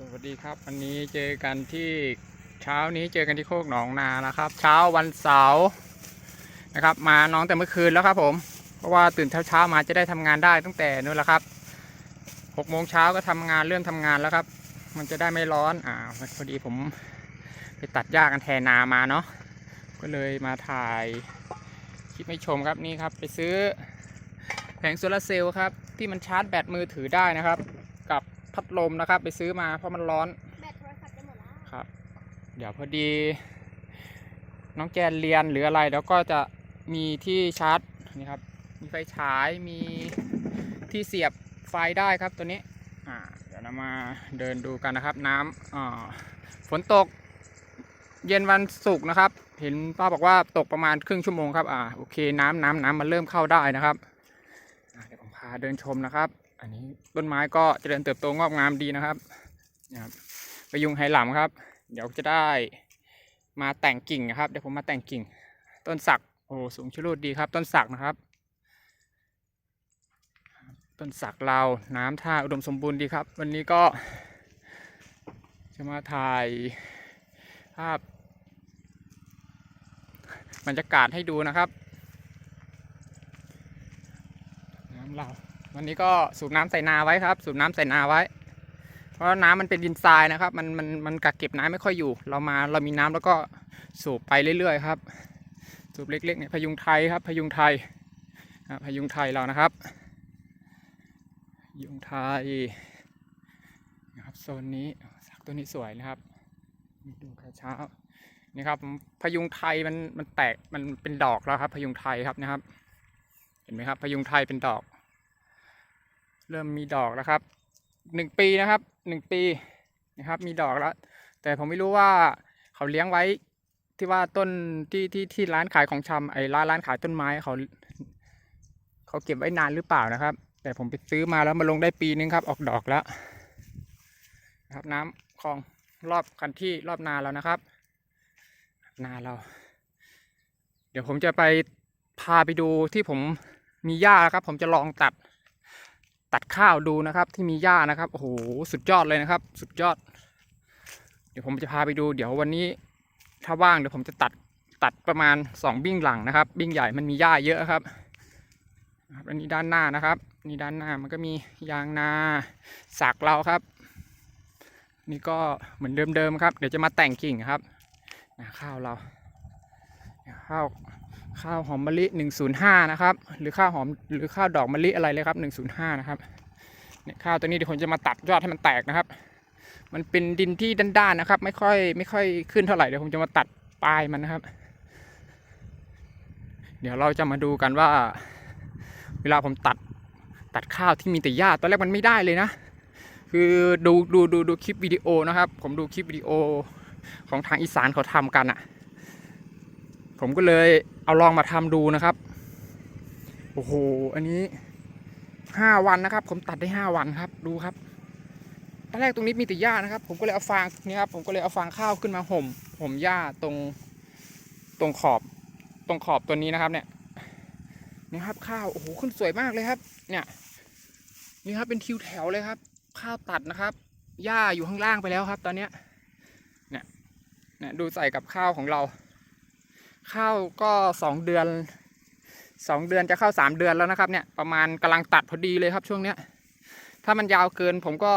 สวัสดีครับ วันนี้เจอกันที่เช้านี้เจอกันที่โคกหนองนานะครับ เช้าวันเสาร์นะครับ มาน้องแต่เมื่อคืนแล้วครับ ผม เพราะว่าตื่นเช้ามาจะได้ทำงานได้ตั้งแต่นู้นแล้วครับหกโมงเช้าก็ทำงานเริ่มทำงานแล้วครับ มันจะได้ไม่ร้อนอ่าพอดีผมไปตัดหญ้ากันแทนนามาเนาะก็เลยมาถ่ายคลิปให้ชมครับนี่ครับ ไปซื้อแผงโซลาร์เซลล์ครับ ที่มันชาร์จแบตมือถือได้นะครับ กับ พัดลมนะครับ ไปซื้อมาเพราะมันร้อนแบตโทรศัพท์จะหมดแล้วครับ เดี๋ยวพอดี น้องแกนเรียนหรืออะไรแล้วก็จะมีที่ชาร์จนี่ครับ มีไฟฉายมีที่เสียบไฟได้ครับตัวนี้อ่าเดี๋ยวเรามาเดินดูกันนะครับ น้ำอ่าฝนตก เย็นวันศุกร์นะครับ เห็นป้าบอกว่าตกประมาณครึ่งชั่วโมงครับอ่าโอเค น้ำน้ำน้ำมันเริ่มเข้าได้นะครับอ่าเดี๋ยวผมพาเดินชมนะครับ อันนี้ต้นไม้ก็เจริญเติบโตงอกงามดีนะครับนะครับไปยุงไหหลำครับ เดี๋ยวจะได้มาแต่งกิ่งนะครับ เดี๋ยวผมมาแต่งกิ่ง ต้นสักโอ้สูงชะลูดดีครับ ต้นสักนะครับ ต้นสักเราน้ำท่าอุดมสมบูรณ์ดีครับ วันนี้ก็จะมาถ่ายภาพบรรยากาศให้ดูนะครับ น้ำเรา วันนี้ก็สูบน้ำใส่นาไว้ครับ สูบน้ำใส่นาไว้ เพราะน้ำมันเป็นดินทรายนะครับ มันมันมันกักเก็บน้ำไม่ค่อยอยู่ เรามาเรามีน้ำแล้วก็สูบไปเรื่อยๆครับ สูบเล็กๆเนี่ยพยุงไทยครับ พยุงไทยพยุงไทยเรานะครับพยุงไทยนะครับโซนนี้สักตัวนี้สวยนะครับดูกระเช้านี่ครับพยุงไทยมันมันแตกมันเป็นดอกแล้วครับ พยุงไทยครับนะครับ เห็นไหมครับ พยุงไทยเป็นดอก เริ่มมีดอกแล้วครับหนึ่งปีนะครับหนึ่งปีนะครับ มีดอกแล้ว แต่ผมไม่รู้ว่าเขาเลี้ยงไว้ที่ว่าต้นที่ที่ที่ร้านขายของชำไอ้ร้านร้านขายต้นไม้เขาเขาเก็บไว้นานหรือเปล่านะครับ แต่ผมไปซื้อมาแล้วมาลงได้ปีนึงครับ ออกดอกแล้วนะครับ น้ำคลองรอบคันที่รอบนาแล้วนะครับ นาเรา เดี๋ยวผมจะไปพาไปดูที่ผมมีหญ้าครับ ผมจะลองตัด ตัดข้าวดูนะครับ ที่มีหญ้านะครับโอ้โหสุดยอดเลยนะครับ สุดยอด เดี๋ยวผมจะพาไปดู เดี๋ยววันนี้ ถ้าว่างเดี๋ยวผมจะตัดตัดประมาณสองบิ้งหลังนะครับ บิ้งใหญ่มันมีหญ้าเยอะครับอันนี้ด้านหน้านะครับ นี่ด้านหน้ามันก็มียางนาสักเราครับ นี่ก็เหมือนเดิมๆครับ เดี๋ยวจะมาแต่งกิ่งครับข้าวเราข้าว ข้าวหอมมะลิ 105 นะครับ หรือข้าวหอมหรือข้าวดอกมะลิอะไรเลยครับ 105 นะครับเนี่ยข้าวตัวนี้เดี๋ยวผมจะมาตัดยอดให้มันแตกนะครับ มันเป็นดินที่ด้านๆนะครับ ไม่ค่อยไม่ค่อยขึ้นเท่าไหร่เดี๋ยวผมจะมาตัดปลายมันนะครับ เดี๋ยวเราจะมาดูกันว่า เวลาผมตัดตัดข้าวที่มีแต่หญ้าตอนแรกมันไม่ได้เลยนะ คือดูดูดูดูคลิปวิดีโอนะครับ ผมดูคลิปวิดีโอของทางอีสานเขาทำกันอะ ผมก็เลยเอาลองมาทำดูนะครับ โอ้โห อันนี้ห้าวันนะครับ ผมตัดได้ห้าวันครับ ดูครับ ตอนแรกตรงนี้มีแต่หญ้านะครับ ผมก็เลยเอาฟางนี่ครับ ผมก็เลยเอาฟางข้าวขึ้นมาห่ม ห่มหญ้าตรง ตรงขอบ ตรงขอบตัวนี้นะครับ เนี่ย นี่ครับข้าว โอ้โห ขึ้นสวยมากเลยครับ เนี่ย นี่ครับเป็นทิวแถวเลยครับ ข้าวตัดนะครับ หญ้าอยู่ข้างล่างไปแล้วครับ ตอนเนี้ย เนี่ย เนี่ยดูใส่กับข้าวของเรา ข้าวก็สองเดือนสองเดือนจะเข้าสามเดือนแล้วนะครับเนี่ยประมาณกำลังตัดพอดีเลยครับช่วงเนี้ย ถ้ามันยาวเกินผมก็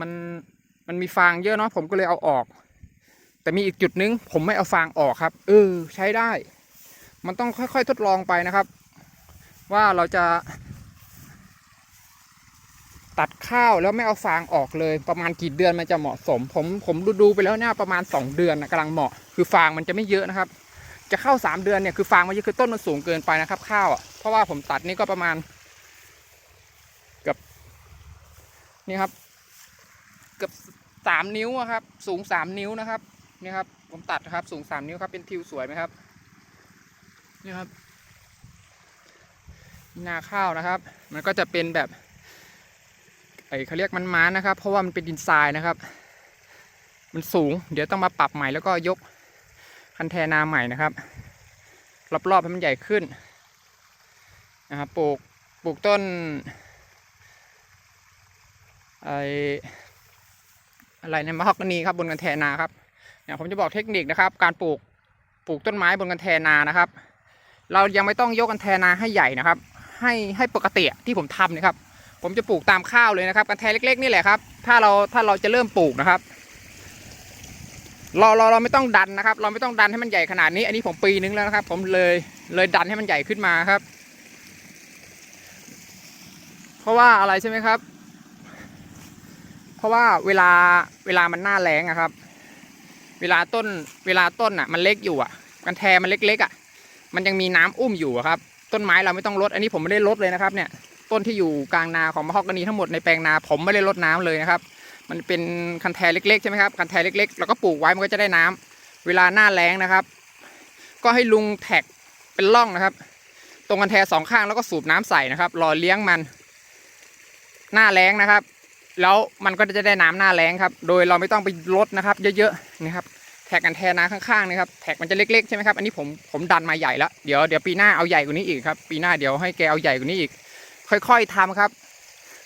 มันมันมีฟางเยอะเนาะผมก็เลยเอาออก แต่มีอีกจุดนึง ผมไม่เอาฟางออกครับเออใช้ได้ มันต้องค่อยๆทดลองไปนะครับ ว่าเราจะ ตัดข้าวแล้วไม่เอาฟางออกเลย ประมาณกี่เดือนมันจะเหมาะสม ผมผมดูดูไปแล้วเนี่ยประมาณ 2 เดือนนะกำลังเหมาะ คือฟางมันจะไม่เยอะนะครับ จะเข้า3เดือนเนี่ยคือฟางมันเยอะคือต้นมันสูงเกินไปนะครับ ข้าวอะเพราะว่าผมตัดนี่ก็ประมาณเกือบนี่ครับเกือบสามนิ้วอะครับ สูงสามนิ้วนะครับนี่ครับ ผมตัดนะครับ สูงสามนิ้วครับเป็นทิวสวยไหมครับนี่ครับนาข้าวนะครับ มันก็จะเป็นแบบไอเขาเรียกมันม้านะครับ เพราะว่ามันเป็นดินทรายนะครับ มันสูง เดี๋ยวต้องมาปรับใหม่แล้วก็ยก คันแทนาใหม่นะครับรอบๆให้มันใหญ่ขึ้นนะครับปลูกปลูกต้นไออะไรนมะฮอกกานีครับบนกันแทนาครับเนี่ยผมจะบอกเทคนิคนะครับ การปลูกปลูกต้นไม้บนกันแทนานะครับ เรายังไม่ต้องยกกันแทนาให้ใหญ่นะครับ ให้ให้ปกติที่ผมทำนะครับ ผมจะปลูกตามข้าวเลยนะครับ กันแทเล็ก ๆ นี่แหละครับ ถ้าเราถ้าเราจะเริ่มปลูกนะครับ เราเราเราไม่ต้องดันนะครับ เราไม่ต้องดันให้มันใหญ่ขนาดนี้ อันนี้ผมปีนึงแล้วนะครับ ผมเลยเลยดันให้มันใหญ่ขึ้นมาครับ เพราะว่าอะไรใช่ไหมครับ เพราะว่าเวลาเวลามันหน้าแรงอะครับ เวลาต้นเวลาต้นอะมันเล็กอยู่อะกันแทมันเล็กๆอะมันยังมีน้ำอุ้มอยู่ครับ ต้นไม้เราไม่ต้องลด อันนี้ผมไม่ได้ลดเลยนะครับ เนี่ย ต้นที่อยู่กลางนาของมะฮอกกานีทั้งหมดในแปลงนาผมไม่ได้ลดน้ำเลยนะครับ มันเป็นคันแทเล็กๆใช่ไหมครับคันแทเล็กๆเราก็ปลูกไว้มันก็จะได้น้ำเวลาหน้าแล้งนะครับ ก็ให้ลุงแท็กเป็นร่องนะครับ ตรงคันแทสองข้างแล้วก็สูบน้ำใส่นะครับรอเลี้ยงมัน หน้าแล้งนะครับ แล้วมันก็จะได้น้ำหน้าแล้งครับ โดยเราไม่ต้องไปลดนะครับ เยอะๆนะครับแท็กกันแทนาข้างๆนะครับแท็กมันจะเล็กๆใช่ไหมครับอันนี้ผมผมดันมาใหญ่แล้วเดี๋ยวเดี๋ยวปีหน้าเอาใหญ่กว่านี้อีกครับ ปีหน้าเดี๋ยวให้แกเอาใหญ่กว่านี้อีก ค่อย ๆทำครับ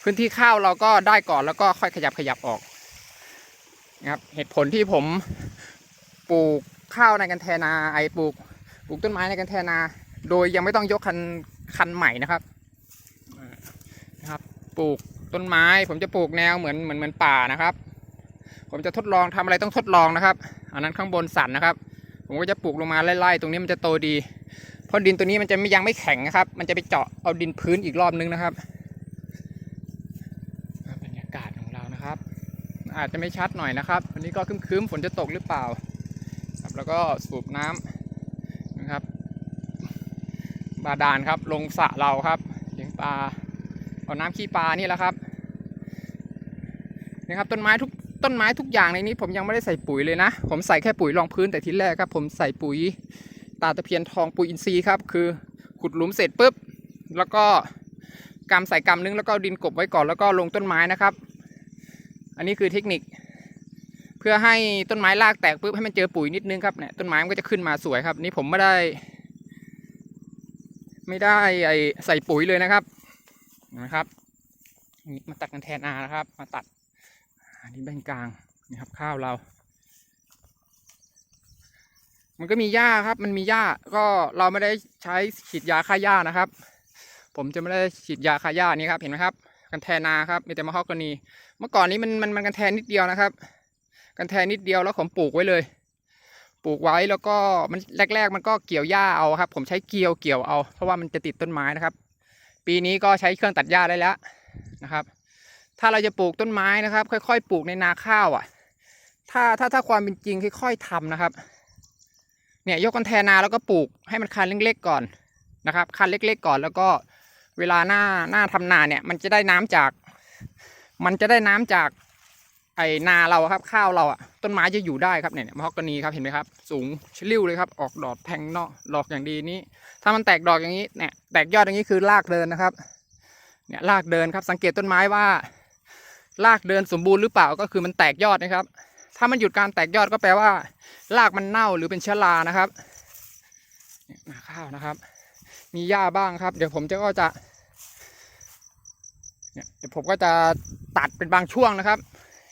พื้นที่ข้าวเราก็ได้ก่อนแล้วก็ค่อยขยับขยับออกนะครับเหตุผลที่ผมปลูกข้าวในกันแทนาไอปลูกปลูกต้นไม้ในกันแทนา โดยยังไม่ต้องยกคันคันใหม่นะครับนะครับ ปลูกต้นไม้ ผมจะปลูกแนวเหมือนเหมือนเหมือนป่านะครับ ผมจะทดลองทำอะไรต้องทดลองนะครับ อันนั้นข้างบนสันนะครับ ผมก็จะปลูกลงมาไล่ๆตรงนี้มันจะโตดี เพราะดินตัวนี้มันจะไม่ยังไม่แข็งนะครับ มันจะไปเจาะเอาดินพื้นอีกรอบนึงนะครับบรรยากาศของเรานะครับ อาจจะไม่ชัดหน่อยนะครับ วันนี้ก็ครึ้มๆฝนจะตกหรือเปล่าครับแล้วก็สูบน้ำนะครับ บาดาลครับลงสระเราครับเลี้ยงปลาเอาน้ำขี้ปลานี่แหละครับนะครับต้นไม้ทุกต้นไม้ทุกอย่างในนี้ ผมยังไม่ได้ใส่ปุ๋ยเลยนะ ผมใส่แค่ปุ๋ยรองพื้นแต่ทีแรกครับ ผมใส่ปุ๋ยตาตะเพียนทองปุ๋ยอินทรีย์ครับ คือขุดหลุมเสร็จปุ๊บ แล้วก็กำใส่กำนึงแล้วก็ดินกบไว้ก่อนแล้วก็ลงต้นไม้นะครับ อันนี้คือเทคนิค เพื่อให้ต้นไม้รากแตกปุ๊บให้มันเจอปุ๋ยนิดนึงครับเนี่ยต้นไม้มันก็จะขึ้นมาสวยครับ นี่ผมไม่ได้ ไม่ได้ไอใส่ปุ๋ยเลยนะครับนะครับนี่มาตัดกันแทนอานะครับ มาตัดอันนี้แบ่งกลางนี่ครับข้าวเรา มันก็มีหญ้าครับ มันมีหญ้าก็เราไม่ได้ใช้ฉีดยาฆ่าหญ้านะครับ ผมจะไม่ได้ฉีดยาฆ่าหญ้านี่ครับเห็นไหมครับ กันแทนาครับมีแต่มะฮอกกานี เมื่อก่อนนี้มันมันมันกันแทนนิดเดียวนะครับ กันแทนนิดเดียวแล้วผมปลูกไว้เลย ปลูกไว้แล้วก็มันแรก ๆ มันก็เกี่ยวหญ้าเอาครับ ผมใช้เกลียวเกี่ยวเอา เพราะว่ามันจะติดต้นไม้นะครับ ปีนี้ก็ใช้เครื่องตัดหญ้าได้แล้วนะครับ ถ้าเราจะปลูกต้นไม้นะครับ ค่อย ๆ ปลูกในนาข้าวอะ ถ้าถ้าถ้าความเป็นจริงค่อย ๆทำนะครับ เนี่ยยกกันแทนาแล้วก็ปลูกให้มันคันเล็กๆก่อนนะครับ คันเล็ก ๆ ก่อนแล้วก็ เวลาหน้าหน้าทำนาเนี่ย มันจะได้น้ำจาก มันจะได้น้ำจาก ไอนาเราครับ ข้าวเราอะต้นไม้จะอยู่ได้ครับเนี่ยมะฮอกกานีครับเห็นไหมครับ สูงชลิ่วเลยครับ ออกดอกแทงนอกดอกอย่างดีนี้ ถ้ามันแตกดอกอย่างนี้เนี่ยแตกยอดอย่างนี้คือรากเดินนะครับ เนี่ยรากเดินครับ สังเกตต้นไม้ว่ารากเดินสมบูรณ์หรือเปล่าก็คือมันแตกยอดนะครับ ถ้ามันหยุดการแตกยอดก็แปลว่า รากมันเน่าหรือเป็นเชื้อรานะครับเนี่ยนาข้าวนะครับ มีหญ้าบ้างครับ เดี๋ยวผมจะก็จะ เนี่ยเดี๋ยวผมก็จะตัดเป็นบางช่วงนะครับ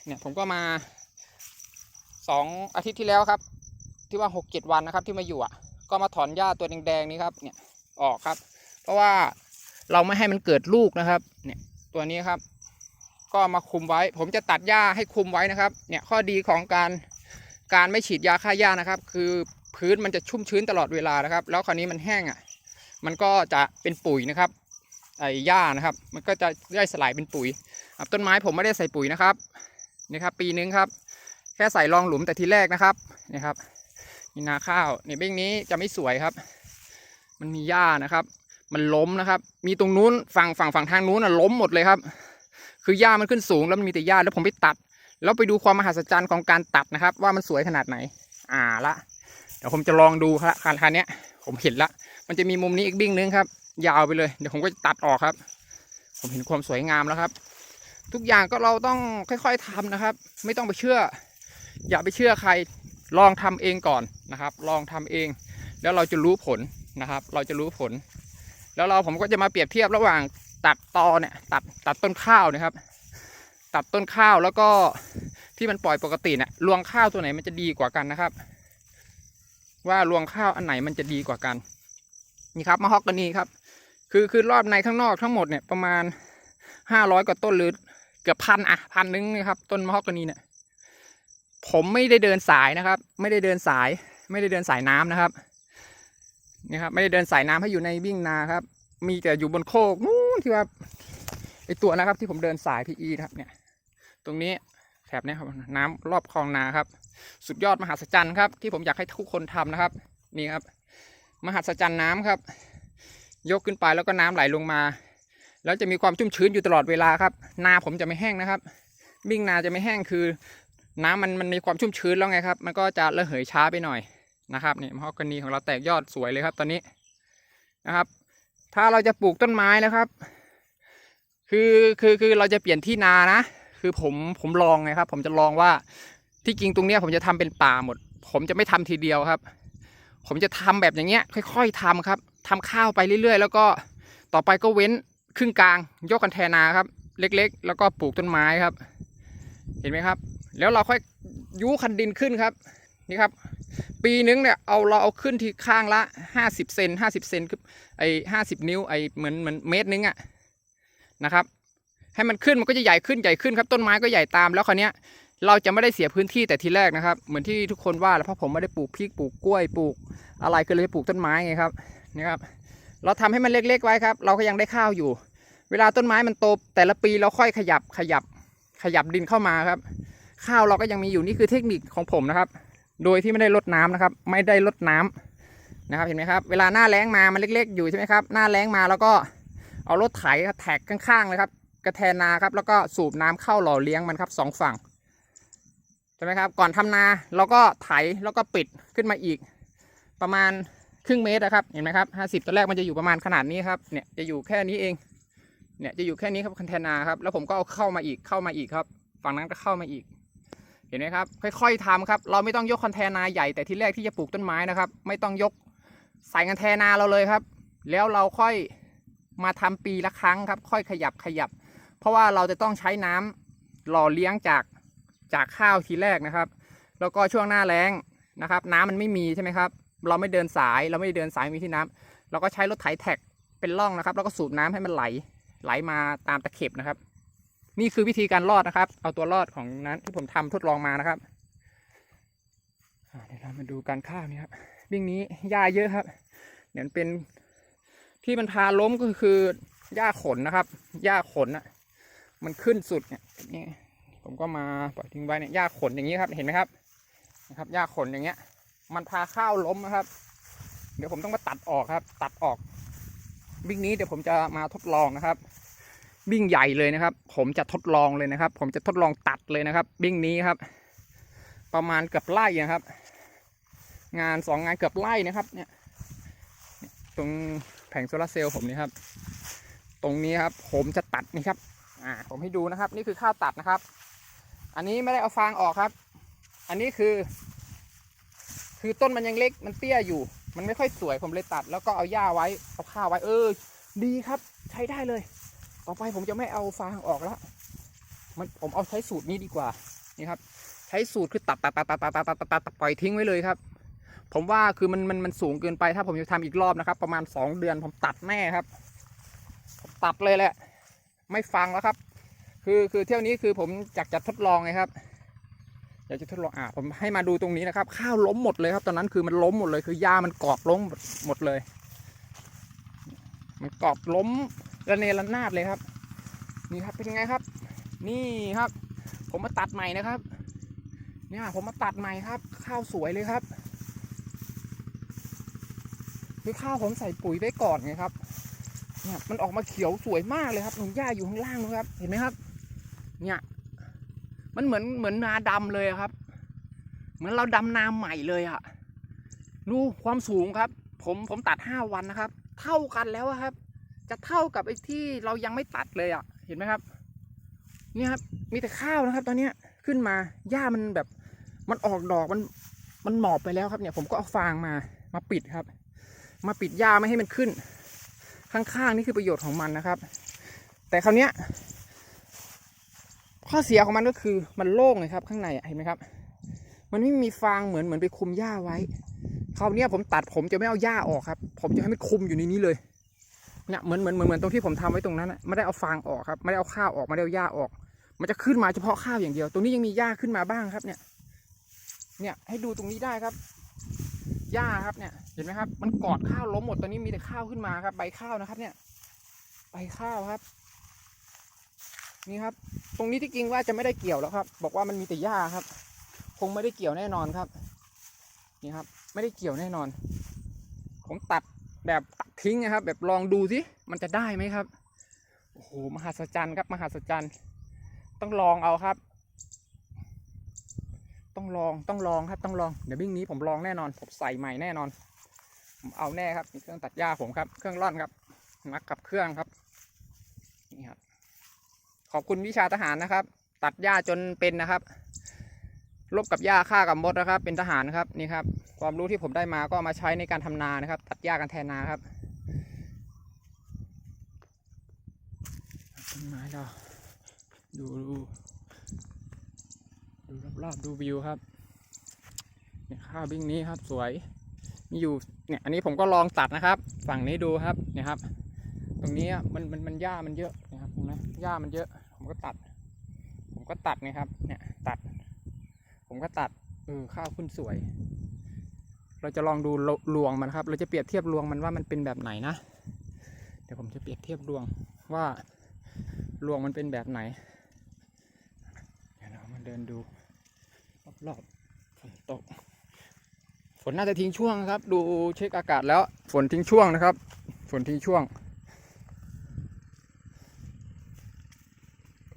เนี่ยผมก็มาสองอาทิตย์ที่แล้วครับ ที่ว่าหกเจ็ดวันนะครับที่มาอยู่อะ ก็มาถอนหญ้าตัวแดงๆนี้ครับ เนี่ยออกครับ เพราะว่าเราไม่ให้มันเกิดลูกนะครับ เนี่ยตัวนี้ครับ ก็มาคุมไว้ ผมจะตัดหญ้าให้คุมไว้นะครับ เนี่ยข้อดีของการการไม่ฉีดยาฆ่าหญ้านะครับ คือพื้นมันจะชุ่มชื้นตลอดเวลานะครับ แล้วคราวนี้มันแห้งอะ มันก็จะเป็นปุ๋ยนะครับ หญ้านะครับ มันก็จะได้สลายเป็นปุ๋ยครับต้นไม้ผมไม่ได้ใส่ปุ๋ยนะครับนี่ครับ ปีนึงครับ แค่ใส่รองหลุมแต่ทีแรกนะครับนี่ครับนี่นาข้าวนี่เบ้งนี้จะไม่สวยครับ มันมีหญ้านะครับ มันล้มนะครับ มีตรงนู้นฝั่งฝั่งฝั่งทางนู้นน่ะล้มหมดเลยครับ คือหญ้ามันขึ้นสูงแล้วมันมีแต่หญ้าแล้วผมไปตัด แล้วไปดูความมหัศจรรย์ของการตัดนะครับ ว่ามันสวยขนาดไหน อ่าละเดี๋ยวผมจะลองดูครับคันคันเนี้ยผมเห็นละ มันจะมีมุมนี้อีกบิ้งนึงครับ ยาวไปเลย เดี๋ยวผมก็จะตัดออกครับ ผมเห็นความสวยงามแล้วครับ ทุกอย่างก็เราต้องค่อยๆทำนะครับ ไม่ต้องไปเชื่อ อย่าไปเชื่อใคร ลองทำเองก่อนนะครับ ลองทำเอง แล้วเราจะรู้ผลนะครับ เราจะรู้ผล แล้วเราผมก็จะมาเปรียบเทียบระหว่างตัดตอเนี่ยตัดตัดต้นข้าวนะครับ ตัดต้นข้าวแล้วก็ที่มันปล่อยปกติเนี่ยรวงข้าวตัวไหนมันจะดีกว่ากันนะครับ ว่ารวงข้าวอันไหนมันจะดีกว่ากัน นี่ครับมะฮอกกานีครับ คือคือรอบในข้างนอกทั้งหมดเนี่ยประมาณห้าร้อยกว่าต้นหรือเกือบพันอะพันนึงนะครับ ต้นมะฮอกกานีเนี่ย ผมไม่ได้เดินสายนะครับ ไม่ได้เดินสาย ไม่ได้เดินสายน้ำนะครับนี่ครับไม่ได้เดินสายน้ำให้อยู่ในวิ่งนาครับ มีแต่อยู่บนโคกนู้นที่ว่าไอตัวนะครับที่ผมเดินสายพีอีนะครับ เนี่ย ตรงนี้แถบนี้ครับน้ำรอบคลองนาครับ สุดยอดมหัศจรรย์ครับ ที่ผมอยากให้ทุกคนทำนะครับ นี่ครับ มหัศจรรย์น้ำครับ ยกขึ้นไปแล้วก็น้ำไหลลงมา แล้วจะมีความชุ่มชื้นอยู่ตลอดเวลาครับ นาผมจะไม่แห้งนะครับวิ่งนาจะไม่แห้งคือ น้ำมันมันมีความชุ่มชื้นแล้วไงครับ มันก็จะระเหยช้าไปหน่อยนะครับนี่มะฮอกกานีของเราแตกยอดสวยเลยครับตอนนี้นะครับ ถ้าเราจะปลูกต้นไม้นะครับ คือคือคือเราจะเปลี่ยนที่นานะ คือผมผมลองไงครับ ผมจะลองว่าที่จริงตรงเนี้ยผมจะทำเป็นป่าหมด ผมจะไม่ทำทีเดียวครับ ผมจะทำแบบอย่างเงี้ย ค่อย ๆทำครับ ทำข้าวไปเรื่อยๆ แล้วก็ต่อไปก็เว้นครึ่งกลาง ยกคันแทนาครับ เล็กๆ แล้วก็ปลูกต้นไม้ครับ เห็นไหมครับ แล้วเราค่อยยุคันดินขึ้นครับนี่ครับ ปีนึงเนี่ยเอาเราเอาขึ้นที่ข้างละห้าสิบเซนห้าสิบเซนคือไอห้าสิบนิ้วไอเหมือนเหมือนเมตรนึงอะนะครับให้มันขึ้นมันก็จะใหญ่ขึ้นใหญ่ขึ้นครับต้นไม้ก็ใหญ่ตามแล้วคราวเนี้ยเราจะไม่ได้เสียพื้นที่แต่ทีแรกนะครับ เหมือนที่ทุกคนว่าแล้วเพราะผมไม่ได้ปลูกพริกปลูกกล้วยปลูกอะไรก็เลยปลูกต้นไม้ไงครับ นี่ครับ เราทำให้มันเล็กๆไว้ครับ เราก็ยังได้ข้าวอยู่ เวลาต้นไม้มันโตแต่ละปีเราค่อยขยับขยับขยับดินเข้ามาครับ ข้าวเราก็ยังมีอยู่นี่คือเทคนิคของผมนะครับ โดยที่ไม่ได้ลดน้ำนะครับ ไม่ได้ลดน้ำนะครับเห็นไหมครับ เวลาหน้าแล้งมามันเล็กๆอยู่ใช่ไหมครับ หน้าแล้งมาแล้วก็เอารถไถแท็กข้างๆเลยครับกระแทนนาครับแล้วก็สูบน้ำเข้าหล่อเลี้ยงมันครับสองฝั่งใช่ไหมครับก่อนทำนาเราก็ไถแล้วก็ปิดขึ้นมาอีก ประมาณ ครึ่งเมตรนะครับเห็นไหมครับห้าสิบตอนแรกมันจะอยู่ประมาณขนาดนี้ครับเนี่ยจะอยู่แค่นี้เองเนี่ยจะอยู่แค่นี้ครับคันแทนนาครับแล้วผมก็เอาเข้ามาอีกเข้ามาอีกครับฝั่งนั้นก็เข้ามาอีก เห็นไหมครับ ค่อยๆทำครับ เราไม่ต้องยกคอนเทนาใหญ่แต่ที่แรกที่จะปลูกต้นไม้นะครับ ไม่ต้องยกใส่คอนเทนาเราเลยครับ แล้วเราค่อยมาทำปีละครั้งครับ ค่อยขยับขยับ เพราะว่าเราจะต้องใช้น้ำหล่อเลี้ยงจากจากข้าวทีแรกนะครับ แล้วก็ช่วงหน้าแล้งนะครับ น้ำมันไม่มีใช่ไหมครับ เราไม่เดินสาย เราไม่ได้เดินสายมีที่น้ำเราก็ใช้รถไถแท็กเป็นร่องนะครับ แล้วก็สูบน้ำให้มันไหลไหลมาตามตะเข็บนะครับ นี่คือวิธีการรอดนะครับ เอาตัวรอดของนั้นที่ผมทำทดลองมานะครับเดี๋ยวเรามาดูการข้าวนี่ครับวิ่งนี้หญ้าเยอะครับเดี๋ยวมันเป็นที่มันพาล้มก็คือหญ้าขนนะครับหญ้าขนอะมันขึ้นสุดเนี่ยนี่ผมก็มาปล่อยทิ้งไว้เนี่ยหญ้าขนอย่างนี้ครับเห็นไหมครับนะครับหญ้าขนอย่างเงี้ย มันพาข้าวล้มนะครับ เดี๋ยวผมต้องมาตัดออกครับ ตัดออกวิ่งนี้เดี๋ยวผมจะมาทดลองนะครับวิ่งใหญ่เลยนะครับ ผมจะทดลองเลยนะครับ ผมจะทดลองตัดเลยนะครับวิ่งนี้ครับ ประมาณเกือบไร่นะครับ งานสองงานเกือบไร่นะครับเนี่ยตรงแผงโซลาร์เซลล์ผมนี่ครับ ตรงนี้ครับ ผมจะตัดนี่ครับ อ่า ผมให้ดูนะครับ นี่คือข้าวตัดนะครับ อันนี้ไม่ได้เอาฟางออกครับ อันนี้คือ คือต้นมันยังเล็กมันเตี้ยอยู่ มันไม่ค่อยสวยผมเลยตัด แล้วก็เอาหญ้าไว้เอาข้าวไว้เออ ดีครับ ใช้ได้เลย ต่อไปผมจะไม่เอาฟางออกแล้วมันผมเอาใช้สูตรนี้ดีกว่านี่ครับ ใช้สูตรคือตัดตัดตัดตัดตัดตัดตัดตัดตัดปล่อยทิ้งไว้เลยครับ ผมว่าคือมันมันมันสูงเกินไปถ้าผมจะทำอีกรอบนะครับ ประมาณสองเดือนผมตัดแน่ครับตัดเลยแหละ ไม่ฟังแล้วครับ คือคือเที่ยวนี้คือผมอยากจะทดลองไงครับ อยากจะทดลองอะผมให้มาดูตรงนี้นะครับ ข้าวล้มหมดเลยครับ ตอนนั้นคือมันล้มหมดเลย คือหญ้ามันกรอบล้มหมดเลย มันกรอบล้มระเนระนาดเลยครับ นี่ครับเป็นไงครับ นี่ครับ ผมมาตัดใหม่นะครับ เนี่ยผมมาตัดใหม่ครับ ข้าวสวยเลยครับคือข้าวผมใส่ปุ๋ยไปก่อนไงครับ เนี่ยมันออกมาเขียวสวยมากเลยครับหนุนหญ้าอยู่ข้างล่างนะครับ เห็นไหมครับ เนี่ย มันเหมือนเหมือนนาดำเลยครับ เหมือนเราดำนาใหม่เลยอะดูความสูงครับ ผมผมตัดห้าวันนะครับ เท่ากันแล้วครับ จะเท่ากับไอ้ที่เรายังไม่ตัดเลยอะเห็นไหมครับนี่ครับมีแต่ข้าวนะครับ ตอนเนี้ยขึ้นมาหญ้ามันแบบ มันออกดอกมันมันหมอบไปแล้วครับเนี่ย ผมก็เอาฟางมามาปิดครับ มาปิดหญ้าไม่ให้มันขึ้น ข้างๆนี่คือประโยชน์ของมันนะครับ แต่คราวเนี้ย ข้อเสียของมันก็คือมันโล่งเลยครับ ข้างในเห็นไหมครับ มันไม่มีฟางเหมือนเหมือนไปคุมหญ้าไว้คราวเนี้ยผมตัดผมจะไม่เอาหญ้าออกครับ ผมจะให้มันคุมอยู่ในนี้เลยเนี่ยเหมือนเหมือนเหมือนเหมือนตรงที่ผมทำไว้ตรงนั้นนะไม่ได้เอาฟางออกครับไม่ได้เอาข้าวออกไม่ได้เอาหญ้าออก มันจะขึ้นมาเฉพาะข้าวอย่างเดียว ตรงนี้ยังมีหญ้าขึ้นมาบ้างครับ เนี่ย เนี่ยให้ดูตรงนี้ได้ครับหญ้าครับเนี่ยเห็นไหมครับ มันกอดข้าวล้มหมดตอนนี้มีแต่ข้าวขึ้นมาครับ ใบข้าวนะครับ เนี่ย ใบข้าวครับ นี่ครับ ตรงนี้ที่จริงว่าจะไม่ได้เกี่ยวแล้วครับ บอกว่ามันมีแต่หญ้าครับ คงไม่ได้เกี่ยวแน่นอนครับ นี่ครับ ไม่ได้เกี่ยวแน่นอน ผมตัดแบบตัดทิ้งนะครับ แบบลองดูสิมันจะได้ไหมครับโอ้โหมหัศจรรย์ครับมหัศจรรย์ ต้องลองเอาครับ ต้องลองต้องลองครับต้องลองเดี๋ยววิ่งนี้ผมลองแน่นอนผมใส่ใหม่แน่นอน ผมเอาแน่ครับมีเครื่องตัดหญ้าผมครับ เครื่องร่อนครับนักกับเครื่องครับนี่ครับ ขอบคุณวิชาทหารนะครับ ตัดหญ้าจนเป็นนะครับลบกับหญ้าฆ่ากับมดนะครับ เป็นทหารครับนี่ครับ ความรู้ที่ผมได้มาก็มาใช้ในการทำนานะครับ ตัดหญ้ากันแทนนาครับต้นไม้เราดูดูดูรอบๆดูวิวครับเนี่ยข้าวบิ้งนี้ครับสวยมีอยู่เนี่ยอันนี้ผมก็ลองตัดนะครับ ฝั่งนี้ดูครับเนี่ยครับ ตรงนี้มันมันมันหญ้ามันเยอะนะครับเห็นไหมหญ้ามันเยอะ ผมก็ตัด ผมก็ตัดไงครับ เนี่ยตัด ผมก็ตัดเออข้าวขึ้นสวย เราจะลองดูรรวงมันครับ เราจะเปรียบเทียบรวงมันว่ามันเป็นแบบไหนนะเดี๋ยวผมจะเปรียบเทียบรวงว่ารวงมันเป็นแบบไหนเดี๋ยวเรามาเดินดูรอบๆฝนตกฝนน่าจะทิ้งช่วงครับ ดูเช็คอากาศแล้ว ฝนทิ้งช่วงนะครับ ฝนทิ้งช่วง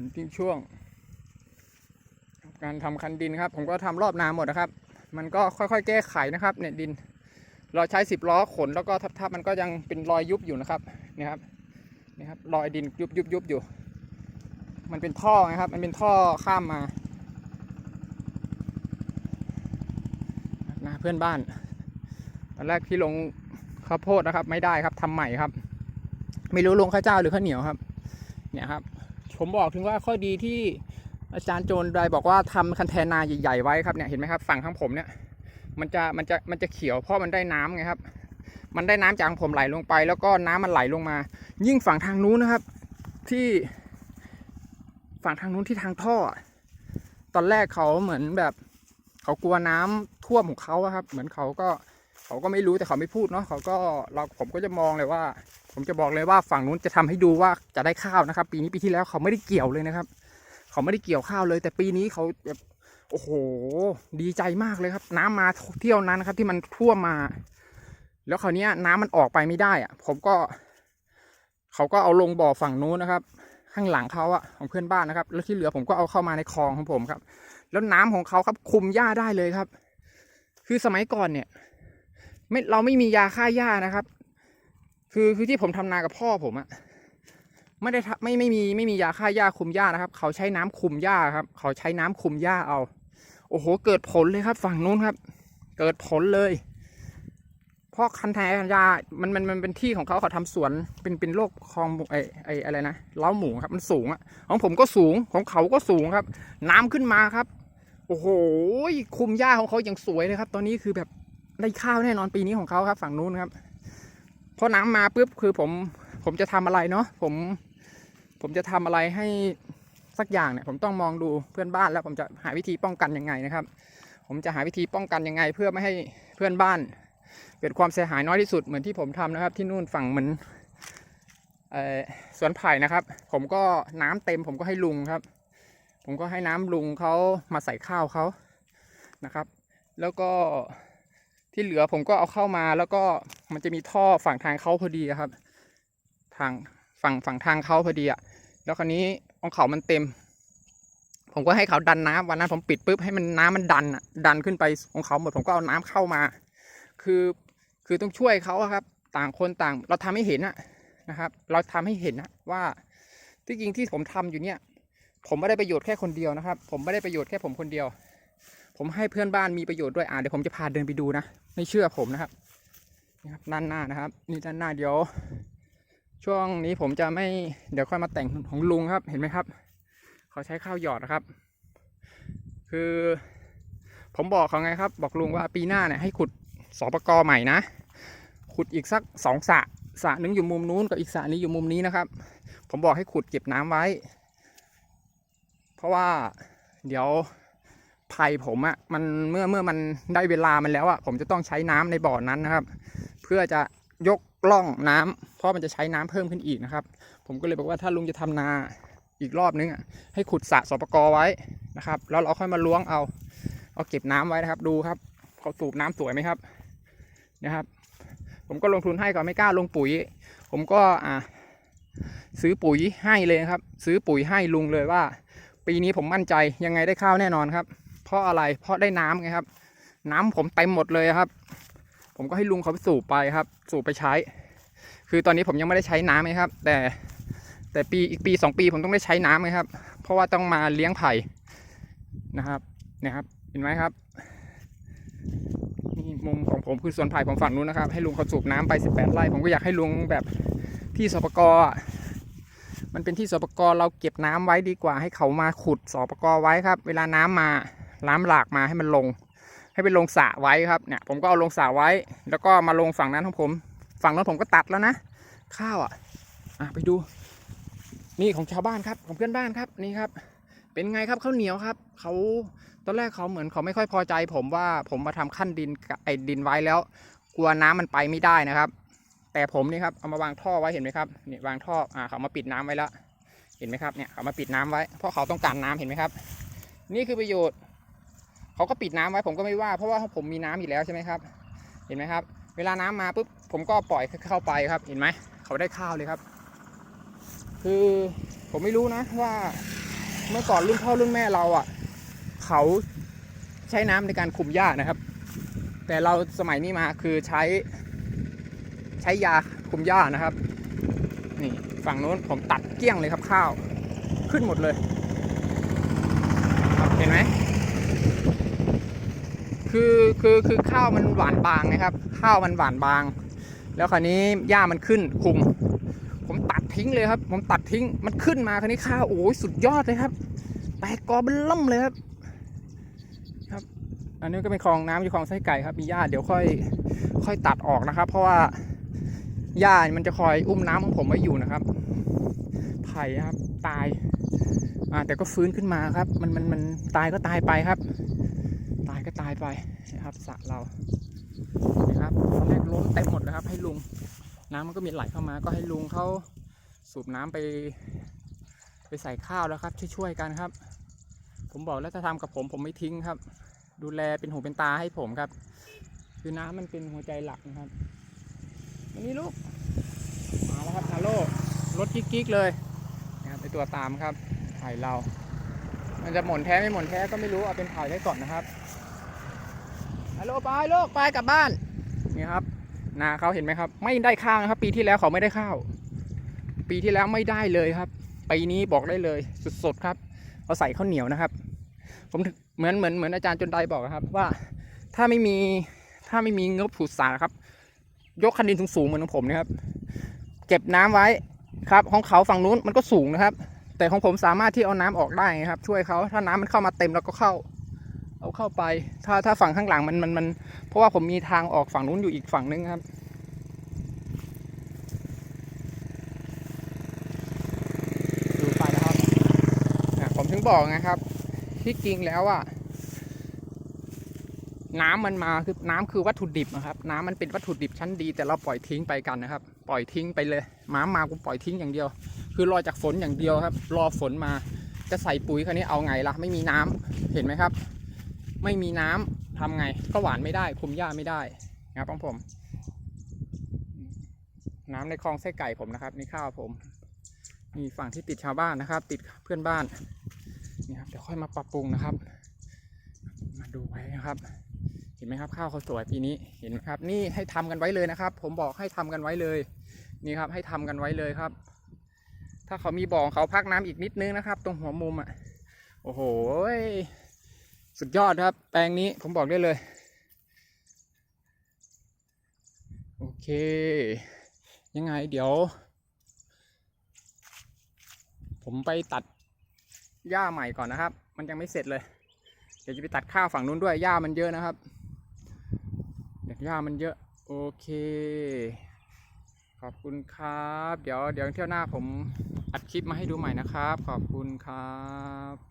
ฝนทิ้งช่วง การทำคันดินครับ ผมก็ทำรอบนาหมดนะครับ มันก็ค่อยๆ แก้ไขนะครับ เนี่ยดิน เราใช้สิบล้อขนแล้วก็ทับๆมันก็ยังเป็นรอยยุบอยู่นะครับนี่ครับนี่ครับรอยดินยุบยุบยุบอยู่ มันเป็นท่อนะครับ มันเป็นท่อข้ามมานาเพื่อนบ้านตอนแรกที่ลงข้าวโพดนะครับ ไม่ได้ครับทำใหม่ครับ ไม่รู้ลงข้าวเจ้าหรือข้าวเหนียวครับ เนี่ยครับ ผมบอกถึงว่าข้อดีที่อาจารย์โจนไดบอกว่าทำคันแทนนาใหญ่ๆไว้ครับเนี่ยเห็นไหมครับฝั่งข้างผมเนี่ยมันจะมันจะมันจะเขียวเพราะมันได้น้ำไงครับ มันได้น้ำจากผมไหลลงไป แล้วก็น้ำมันไหลลงมา ยิ่งฝั่งทางนู้นนะครับ ที่ฝั่งทางนู้นที่ทางท่อ ตอนแรกเขาเหมือนแบบ เขากลัวน้ำท่วมของเขาครับ เหมือนเขาก็เขาก็ไม่รู้แต่เขาไม่พูดเนาะเขาก็เราผมก็จะมองเลยว่า ผมจะบอกเลยว่าฝั่งนู้นจะทำให้ดูว่าจะได้ข้าวนะครับ ปีนี้ปีที่แล้วเขาไม่ได้เกี่ยวเลยนะครับ เขาไม่ได้เกี่ยวข้าวเลย แต่ปีนี้เขาแบบโอ้โห ดีใจมากเลยครับ น้ำมาเที่ยวนั้นนะครับ ที่มันท่วมมา แล้วคราวเนี้ยน้ำมันออกไปไม่ได้อะผมก็ เขาก็เอาลงบ่อฝั่งนู้นนะครับ ข้างหลังเขาอะของเพื่อนบ้านนะครับ แล้วที่เหลือผมก็เอาเข้ามาในคลองของผมครับ แล้วน้ำของเขาครับคุมหญ้าได้เลยครับ คือสมัยก่อนเนี่ยไม่เราไม่มียาฆ่าหญ้านะครับ คือคือที่ผมทำนากับพ่อผมอะไม่ได้ไม่ไม่มีไม่มียาฆ่าหญ้าคุมหญ้านะครับ เขาใช้น้ำคุมหญ้าครับ เขาใช้น้ำคุมหญ้าเอา โอ้โห เกิดผลเลยครับ ฝั่งนู้นครับ เกิดผลเลยเพราะคันแทนยามันมันมันเป็นที่ของเขาเขาทำสวนเป็นเป็นโรคคลองไอไออะไรนะเล้าหมูครับมันสูงอะของผมก็สูงของเขาก็สูงครับ น้ำขึ้นมาครับ โอ้โหคุมหญ้าของเขาอย่างสวยเลยครับ ตอนนี้คือแบบได้ข้าวแน่นอนปีนี้ของเขาครับ ฝั่งนู้นครับ พอน้ำมาปุ๊บคือผมผมจะทำอะไรเนาะผมผมจะทำอะไรให้สักอย่างเนี่ยผมต้องมองดูเพื่อนบ้านแล้วผมจะหาวิธีป้องกันยังไงนะครับ ผมจะหาวิธีป้องกันยังไง เพื่อไม่ให้เพื่อนบ้าน เกิดความเสียหายน้อยที่สุดเหมือนที่ผมทำนะครับ ที่นู่นฝั่งเหมือนสวนไผ่นะครับ ผมก็น้ำเต็ม ผมก็ให้ลุงครับ ผมก็ให้น้ำลุงเขามาใส่ข้าวเขานะครับ แล้วก็ ที่เหลือผมก็เอาเข้ามาแล้วก็มันจะมีท่อฝั่งทางเขาพอดีครับ ทางฝั่งฝั่งทางเขาพอดีอะแล้วคราวนี้ของเขามันเต็ม ผมก็ให้เขาดันน้ำวันนั้นผมปิดปุ๊บให้มันน้ำมันดันอะดันขึ้นไปของเขาหมดผมก็เอาน้ำเข้ามา คือคือต้องช่วยเขาครับ ต่างคนต่างเราทำให้เห็นอะนะครับ เราทำให้เห็นนะว่าที่จริงที่ผมทำอยู่เนี่ย ผมไม่ได้ประโยชน์แค่คนเดียวนะครับ ผมไม่ได้ประโยชน์แค่ผมคนเดียว ผมให้เพื่อนบ้านมีประโยชน์ด้วยอ่าเดี๋ยวผมจะพาเดินไปดูนะ ไม่เชื่อผมนะครับนี่ครับด้านหน้านะครับ นี่ด้านหน้าเดี๋ยว ช่วงนี้ผมจะไม่เดี๋ยวค่อยมาแต่งของลุงครับ เห็นไหมครับเขาใช้ข้าวหยอดนะครับ คือ ผมบอกเขาไงครับ บอกลุงว่าปีหน้าเนี่ยให้ขุดสปกใหม่นะขุดอีกสักสองสระสระหนึ่งอยู่มุมนู้นกับอีกสระนี้อยู่มุมนี้นะครับ ผมบอกให้ขุดเก็บน้ำไว้ เพราะว่าเดี๋ยว ไผ่ผมอะมันเมื่อเมื่อมันได้เวลามันแล้วอะผมจะต้องใช้น้ำในบ่อนั้นนะครับ เพื่อจะยกล่องน้ำเพราะมันจะใช้น้ำเพิ่มขึ้นอีกนะครับ ผมก็เลยบอกว่าถ้าลุงจะทำนาอีกรอบนึงอะให้ขุดสระสปกไว้นะครับ แล้วเราค่อยมาล้วงเอาเอาเก็บน้ำไว้นะครับ ดูครับเขาสูบน้ำสวยไหมครับนะครับ ผมก็ลงทุนให้ก่อนไม่กล้าลงปุ๋ย ผมก็อ่าซื้อปุ๋ยให้เลยครับ ซื้อปุ๋ยให้ลุงเลยว่า ปีนี้ผมมั่นใจยังไงได้ข้าวแน่นอนครับ เพราะอะไร เพราะได้น้ำไงครับ น้ำผมเต็มหมดเลยครับ ผมก็ให้ลุงเขาไปสูบไปครับ สูบไปใช้ คือตอนนี้ผมยังไม่ได้ใช้น้ำไงครับ แต่แต่ปีอีกปีสองปีผมต้องได้ใช้น้ำไงครับ เพราะว่าต้องมาเลี้ยงไผ่นะครับเนี่ยครับ เห็นไหมครับนี่มุมของผมคือสวนไผ่ผมฝั่งนู้นนะครับ ให้ลุงเขาสูบน้ำไป 18 ไร่ผมก็อยากให้ลุงแบบที่สปกอะมันเป็นที่สปกรเราเก็บน้ำไว้ดีกว่า ให้เขามาขุดสปกรไว้ครับ เวลาน้ำมา น้ำหลากมาให้มันลง ให้ไปลงสระไว้ครับเนี่ยผมก็เอาลงสระไว้ แล้วก็มาลงฝั่งนั้นของผม ฝั่งนั้นผมก็ตัดแล้วนะ ข้าวอะอะไปดู นี่ของชาวบ้านครับของเพื่อนบ้านครับนี่ครับ เป็นไงครับข้าวเหนียวครับเขาตอนแรกเขาเหมือนเขาไม่ค่อยพอใจ ผมว่าผมมาทำขั้นดินไอ้ดินไว้แล้ว กลัวน้ำมันไปไม่ได้นะครับ แต่ผมนี่ครับเอามาวางท่อไว้เห็นไหมครับนี่วางท่ออ่าเขามาปิดน้ำไว้แล้วเห็นไหมครับเนี่ยเขามาปิดน้ำไว้เพราะเขาต้องการน้ำเห็นไหมครับ นี่คือประโยชน์ เขาก็ปิดน้ำไว้ผมก็ไม่ว่า เพราะว่าผมมีน้ำอยู่แล้วใช่ไหมครับ เห็นไหมครับ เวลาน้ำมาปุ๊บผมก็ปล่อยเข้าไปครับ เห็นไหมเขาได้ข้าวเลยครับ คือผมไม่รู้นะว่าเมื่อก่อนรุ่นพ่อรุ่นแม่เราอะ เขาใช้น้ำในการคุมหญ้านะครับ แต่เราสมัยนี้มาคือใช้ใช้ยาคุมหญ้านะครับ นี่ฝั่งนู้นผมตัดเกลี้ยงเลยครับข้าว ขึ้นหมดเลย เห็นไหม คือคือคือข้าวมันหวานบางนะครับ ข้าวมันหวานบาง แล้วคราวนี้หญ้ามันขึ้นคุม ผมตัดทิ้งเลยครับ ผมตัดทิ้งมันขึ้นมาคราวนี้ข้าวโอ้ยสุดยอดเลยครับแตกกอเป็นล่ำเลยครับครับ อันนี้ก็เป็นคลองน้ำอยู่คลองไส้ไก่ครับมีหญ้าเดี๋ยวค่อยค่อยตัดออกนะครับ เพราะว่าหญ้ามันจะคอยอุ้มน้ำของผมไว้อยู่นะครับไผ่ครับตายอ่าแต่ก็ฟื้นขึ้นมาครับ มันมันมันตายก็ตายไปครับายไปนะครับสระเรานะครับตอนแรกล้นเต็มหมดเลยครับ ให้ลุงน้ำมันก็มีไหลเข้ามา ก็ให้ลุงเขาสูบน้ำไป ไปใส่ข้าวแล้วครับ ช่วยๆกันครับ ผมบอกแล้วถ้าทำกับผมผมไม่ทิ้งครับ ดูแลเป็นหูเป็นตาให้ผมครับ คือน้ำมันเป็นหัวใจหลักนะครับวันนี้ลูกมาแล้วครับฮาโลรถกิ๊กๆเลยนะครับไปตัวตามครับไผ่เรา มันจะหม่นแท้ไม่หม่นแท้ก็ไม่รู้เอาเป็นไผ่ไว้ก่อนนะครับ ฮัลโหลไปลูกไปกลับบ้านนี่ครับนาเขาเห็นไหมครับ ไม่ได้ข้าวนะครับ ปีที่แล้วเขาไม่ได้ข้าว ปีที่แล้วไม่ได้เลยครับปีนี้บอกได้เลยสดๆครับเขาใส่ข้าวเหนียวนะครับ ผมถึงเหมือนเหมือนเหมือนอาจารย์จนไดบอกครับ ว่าถ้าไม่มีถ้าไม่มีงบผูดสาครับ ยกคันดินสูงๆเหมือนของผมนะครับเก็บน้ำไว้ครับ ของเขาฝั่งนู้นมันก็สูงนะครับ แต่ของผมสามารถที่เอาน้ำออกได้ครับ ช่วยเขาถ้าน้ำมันเข้ามาเต็มเราก็เข้า เอาเข้าไป ถ้าถ้าฝั่งข้างหลังมันมันมัน เพราะว่าผมมีทางออกฝั่งนู้นอยู่อีกฝั่งนึงครับ ดูไปนะครับนะผมถึงบอกไงครับ ที่จริงแล้วอะน้ำมันมาคือน้ำคือวัตถุดิบนะครับ น้ำมันเป็นวัตถุดิบชั้นดี แต่เราปล่อยทิ้งไปกันนะครับ ปล่อยทิ้งไปเลยม้ามากูปล่อยทิ้งอย่างเดียว คือรอจากฝนอย่างเดียวครับ รอฝนมาจะใส่ปุ๋ยคราวนี้เอาไงล่ะ ไม่มีน้ำเห็นไหมครับ ไม่มีน้ำทำไง ก็หวานไม่ได้ คุมหญ้าไม่ได้นะครับของผม น้ำในคลองไส้ไก่ผมนะครับ นี่ข้าวผมมีฝั่งที่ติดชาวบ้านนะครับ ติดเพื่อนบ้านนี่ครับเดี๋ยวค่อยมาปรับปรุงนะครับ มาดูไว้นะครับ เห็นไหมครับข้าวเขาสวยปีนี้เห็นไหมครับ นี่ให้ทำกันไว้เลยนะครับ ผมบอกให้ทำกันไว้เลย นี่ครับ ให้ทำกันไว้เลยครับ ถ้าเขามีบ่อเขาพักน้ำอีกนิดนึงนะครับ ตรงหัวมุมอะโอ้โห สุดยอดครับ แปลงนี้ผมบอกได้เลย โอเค ยังไงเดี๋ยว ผมไปตัดหญ้าใหม่ก่อนนะครับ มันยังไม่เสร็จเลย เดี๋ยวจะไปตัดข้าวฝั่งนู้นด้วยหญ้ามันเยอะนะครับเดี๋ยวหญ้ามันเยอะ โอเค ขอบคุณครับ เดี๋ยวเดี๋ยวเที่ยวหน้าผมอัดคลิปมาให้ดูใหม่นะครับ ขอบคุณครับ